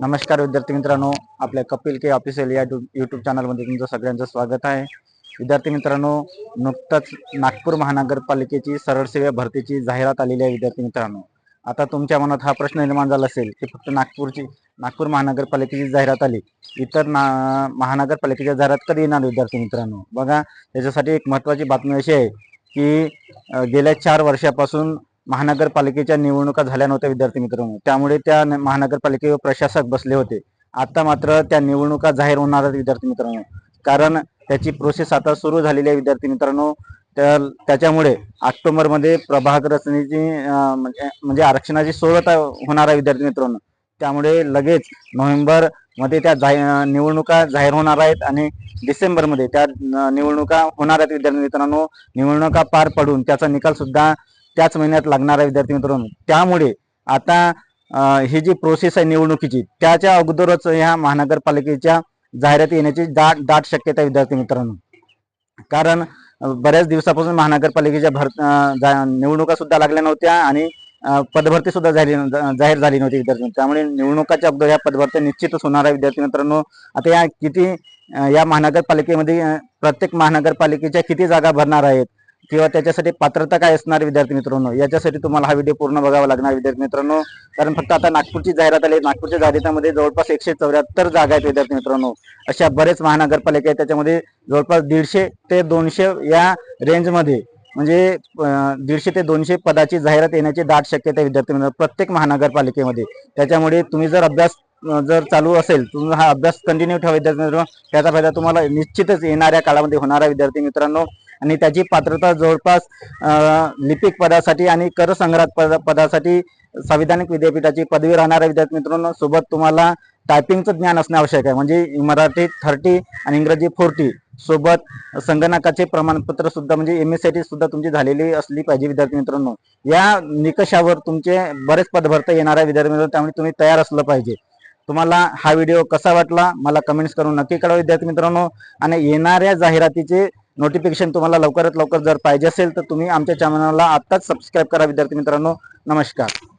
नमस्कार विद्यार्थी मित्रांनो आपल्या कपिल के ऑफिशियल या यूट्यूब चॅनलमध्ये तुमचं सगळ्यांचं स्वागत आहे. विद्यार्थी मित्रांनो नुकतंच नागपूर महानगरपालिकेची सरळ सेवा भरतीची जाहिरात आलेली आहे विद्यार्थी मित्रांनो. आता तुमच्या मनात हा प्रश्न निर्माण झाला असेल की फक्त नागपूरची नागपूर महानगरपालिकेची जाहिरात आली इतर ना महानगरपालिकेच्या जाहिरात कधी येणार विद्यार्थी मित्रांनो? बघा त्याच्यासाठी एक महत्त्वाची बातमी अशी आहे की गेल्या चार वर्षापासून महानगरपालिकेच्या निवडणुका झाल्या नव्हत्या विद्यार्थी मित्रांनो. त्यामुळे त्या महानगरपालिकेवर प्रशासक बसले होते. आता मात्र त्या निवडणुका जाहीर होणार आहेत विद्यार्थी मित्रांनो. कारण त्याची प्रोसेस आता सुरू झालेली आहे विद्यार्थी मित्रांनो. तर त्याच्यामुळे ऑक्टोबरमध्ये प्रभाग रचनेची म्हणजे म्हणजे आरक्षणाची सोडत होणार आहे विद्यार्थी मित्रांनो. त्यामुळे लगेच नोव्हेंबरमध्ये त्या जा निवडणुका जाहीर होणार आहेत आणि डिसेंबरमध्ये त्या निवडणुका होणार आहेत विद्यार्थी मित्रांनो. निवडणुका पार पडून त्याचा निकाल सुद्धा त्याच महिन्यात लागणार आहे विद्यार्थी मित्रांनो. त्यामुळे आता ही जी प्रोसेस आहे निवडणुकीची त्याच्या अगोदरच ह्या महानगरपालिकेच्या जाहिराती येण्याची दाट दाट शक्यता आहे विद्यार्थी मित्रांनो. कारण बऱ्याच दिवसापासून महानगरपालिकेच्या भर जा- निवडणुका सुद्धा लागल्या नव्हत्या आणि पदभरती सुद्धा झाली जाहीर झाली नव्हती विद्यार्थी त्यामुळे निवडणुकाच्या अगोदर या पदभरत्या निश्चितच होणार आहे विद्यार्थी मित्रांनो. आता या किती या महानगरपालिकेमध्ये प्रत्येक महानगरपालिकेच्या किती जागा भरणार आहेत? किंवा त्याच्यासाठी पात्रता काय असणार विद्यार्थी मित्रांनो? याच्यासाठी तुम्हाला हा व्हिडिओ पूर्ण बघावा लागणार विद्यार्थी मित्रांनो. कारण फक्त आता नागपूरची जाहिरात आली नागपूरच्या जाहिरातीमध्ये जवळपास एकशे चौऱ्याहत्तर जागा आहेत विद्यार्थी मित्रांनो. अशा बरेच महानगरपालिका आहेत त्याच्यामध्ये जवळपास दीडशे ते दोनशे या रेंजमध्ये म्हणजे दीडशे ते दोनशे पदाची जाहिरात येण्याची दाट शक्यता आहे विद्यार्थी मित्रांनो प्रत्येक महानगरपालिकेमध्ये. त्याच्यामुळे तुम्ही जर अभ्यास जर चालू असेल तुम्ही हा अभ्यास कंटिन्यू ठेवा विद्यार्थी मित्रांनो. त्याचा फायदा तुम्हाला निश्चितच येणाऱ्या काळामध्ये होणारा विद्यार्थी मित्रांनो. आणि त्याची पात्रता जवळपास लिपिक पदासाठी आणि करसंग्रह पद पदासाठी संविधानिक विद्यापीठाची पदवी राहणाऱ्या विद्यार्थी मित्रांनो सोबत तुम्हाला टायपिंगचं ज्ञान असणे आवश्यक आहे. म्हणजे मराठी थर्टी आणि इंग्रजी फोर्टी सोबत संगणकाचे प्रमाणपत्र सुद्धा म्हणजे एम एस सी टी सुद्धा तुमची झालेली असली पाहिजे विद्यार्थी मित्रांनो. या निकषावर तुमचे बरेच पद भरता विद्यार्थी मित्रांनो त्यामुळे तुम्ही तयार असलं पाहिजे. तुम्हाला हा व्हिडिओ कसा वाटला? मला कमेंट्स करून नक्की कळवा विद्यार्थी मित्रांनो. आणि येणाऱ्या जाहिरातीचे नोटिफिकेशन तुम्हाला लवकरात लवकर जर पाहिजे असेल तर तुम्ही आमच्या चॅनलला आत्ताच सबस्क्राईब करा विद्यार्थी मित्रांनो. नमस्कार.